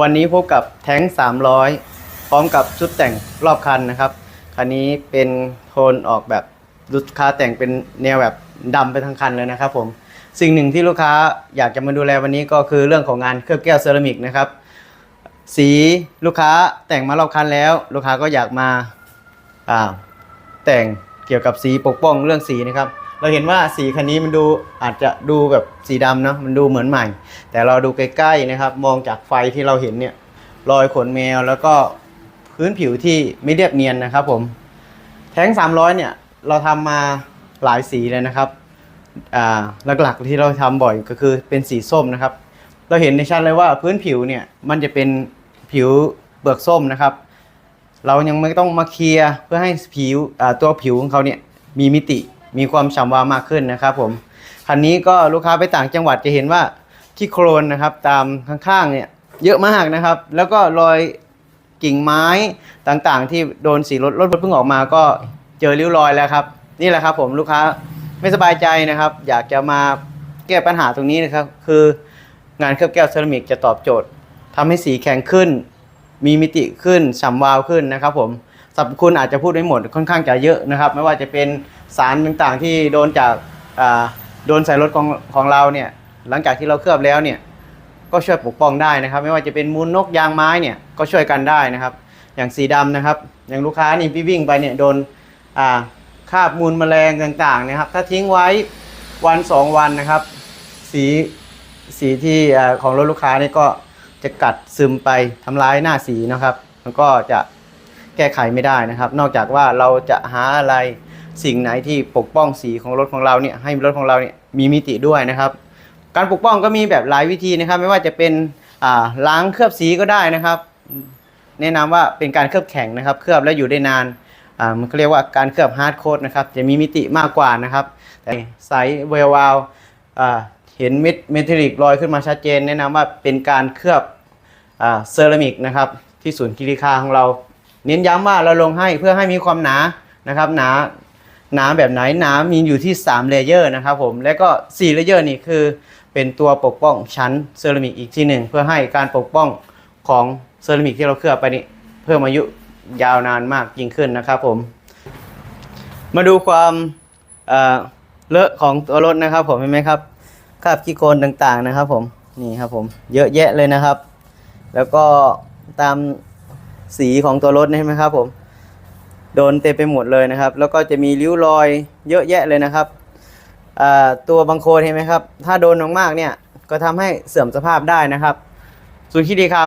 วันนี้พบกับแท้ง 300 พร้อมกับชุดแต่งรอบคันนะครับ คันนี้เป็นโทนออกแบบลูกค้าแต่งเป็นแนวแบบดำไปทั้งคันเลยนะครับผมสิ่งหนึ่งที่ลูกค้าอยากจะมาดูแลวันนี้ก็คือเรื่องของงานเคลือบแก้วเซรามิกนะครับ สีลูกค้าแต่งมารอบคันแล้ว ลูกค้าก็อยากมาอ่าแต่งเกี่ยวกับสีปกป้องเรื่องสีนะครับ เราเห็นว่าสีคันนี้มันดูอาจจะดูแบบสีดำเนาะมันดูเหมือนใหม่ แต่เราดูใกล้ๆนะครับ มองจากไฟที่เราเห็นเนี่ยรอยขนแมวแล้วก็พื้นผิวที่ไม่เรียบเนียนนะครับผมแท้ง 300 เนี่ยเราทำมาหลายสีเลยนะครับหลักๆที่เราทำบ่อยก็คือเป็นสีส้มนะครับ เราเห็นในชัดเลยว่าพื้นผิวเนี่ยมันจะเป็นผิวเปลือกส้มนะครับ เรายังไม่ต้องมาเคลียร์เพื่อให้ผิวตัวผิวของเขาเนี่ยมีมิติ มีความฉ่ำวาวมากขึ้นนะครับผมคันนี้ก็ลูกค้าไปต่างจังหวัดจะเห็นว่าที่โครนนะครับตามข้างๆเนี่ยเยอะมากนะครับ แล้วก็รอยกิ่งไม้ต่างๆ ที่โดนสีรถรถเพิ่งออกมาก็เจอริ้วรอยแล้วครับ นี่แหละครับผมลูกค้าไม่สบายใจนะครับ อยากจะมาแก้ปัญหาตรงนี้นะครับ คืองานเคลือบแก้วเซรามิกจะตอบโจทย์ทำให้สีแข็งขึ้น มีมิติขึ้นฉ่ำวาวขึ้นนะครับผมสรรพคุณอาจจะพูดไม่หมดค่อนข้างจะเยอะนะครับ ไม่ว่าจะเป็นสารต่างๆที่โดนจากโดนใส่รถของของเราเนี่ยหลังจากที่เราเคลือบแล้วเนี่ยก็ช่วยปกป้องได้นะครับ ไม่ว่าจะเป็นมูลนกยางไม้เนี่ยก็ช่วยกันได้นะครับ อย่างสีดำนะครับ อย่างลูกค้านี่พี่วิ่งไปเนี่ยโดนคาบมูลแมลงต่างๆนะครับ ถ้าทิ้งไว้วันสองวันนะครับ สีสีที่ของรถลูกค้านี่ก็ จะกัดซึมไปทำร้ายหน้าสีนะครับ มันก็จะแก้ไขไม่ได้นะครับ นอกจากว่าเราจะหาอะไรสิ่งไหนที่ปกป้องสีของรถของเราเนี่ยให้รถของเราเนี่ยมีมิติด้วยนะครับ การปกป้องก็มีแบบหลายวิธีนะครับ ไม่ว่าจะเป็นล้างเคลือบสีก็ได้นะครับ แนะนำว่าเป็นการเคลือบแข็งนะครับ เคลือบแล้วอยู่ได้นานมันเขาเรียกว่าการเคลือบฮาร์ดโคดนะครับจะมีมิติมากกว่านะครับแต่ใสเวลวาว เห็นเม็ดเมทัลลิกลอยขึ้นมาชัดเจน แนะนำว่าเป็นการเคลือบเซรามิกนะครับที่ศูนย์กิริคาของเรา เน้นย้ำว่าเราลงให้เพื่อให้มีความหนานะครับ หนาหนาแบบไหนหนามีอยู่ที่3เลเยอร์นะครับผมแล้วก็4เลเยอร์นี่คือเป็นตัวปกป้องชั้นเซรามิกอีกที่หนึ่งเพื่อให้การปกป้องของเซรามิกที่เราเคลือบไปนี่เพิ่มอายุยาวนานมากยิ่งขึ้นนะครับผม มาดูความเลอะของตัวรถนะครับผมเห็นไหมครับ คราบขี้โคลนต่างๆนะครับผมนี่ครับผมเยอะแยะเลยนะครับ แล้วก็ตามสีของตัวรถนี่เห็นไหมครับผมโดนเต็มไปหมดเลยนะครับ แล้วก็จะมีริ้วรอยเยอะแยะเลยนะครับตัวบางโคลนเห็นไหมครับ ถ้าโดนมากๆเนี่ยก็ทำให้เสื่อมสภาพได้นะครับส่วนที่ดีครับ